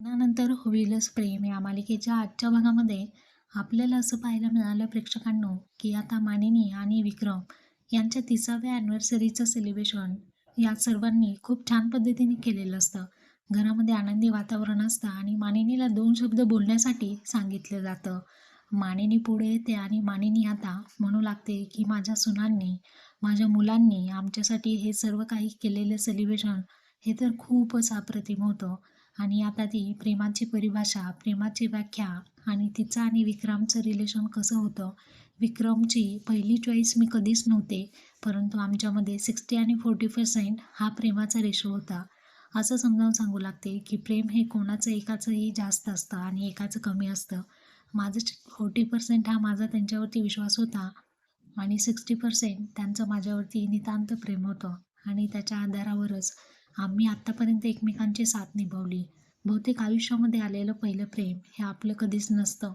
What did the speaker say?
लग्नानंतर होईलच प्रेम. या मालिकेच्या आजच्या भागामध्ये आपल्याला असं पाहायला मिळालं प्रेक्षकांनो की आता मानिनी आणि विक्रम यांच्या तिसाव्या ॲनिव्हर्सरीचं सेलिब्रेशन या सर्वांनी खूप छान पद्धतीने केलेलं असतं. घरामध्ये आनंदी वातावरण असतं आणि मानिनीला दोन शब्द बोलण्यासाठी सांगितलं जातं. मानिनी पुढे येते आणि मानिनी आता म्हणू लागते की माझ्या सुनांनी माझ्या मुलांनी आमच्यासाठी हे सर्व काही केलेलं सेलिब्रेशन हे तर खूपच अप्रतिम होतं. आणि आता ती प्रेमाची परिभाषा प्रेमाची व्याख्या आणि तिचं आणि विक्रमचं रिलेशन कसं होतं? विक्रमची पहिली चॉईस मी कधीच नव्हते परंतु आमच्यामध्ये सिक्स्टी आणि फोर्टी पर्सेंट हा प्रेमाचा रेशो होता. असं समजावून सांगू लागते की प्रेम हे कोणाचं एकाचंही जास्त असतं आणि एकाचं कमी असतं. माझं फोर्टी पर्सेंट हा माझा त्यांच्यावरती विश्वास होता आणि सिक्स्टी पर्सेंट त्यांचं माझ्यावरती नितांत प्रेम होतं आणि त्याच्या आधारावरच आम्ही आत्तापर्यंत एकमेकांची साथ निभावली. बहुतेक आयुष्यामध्ये आलेलं पहिलं प्रेम हे आपलं कधीच नसतं.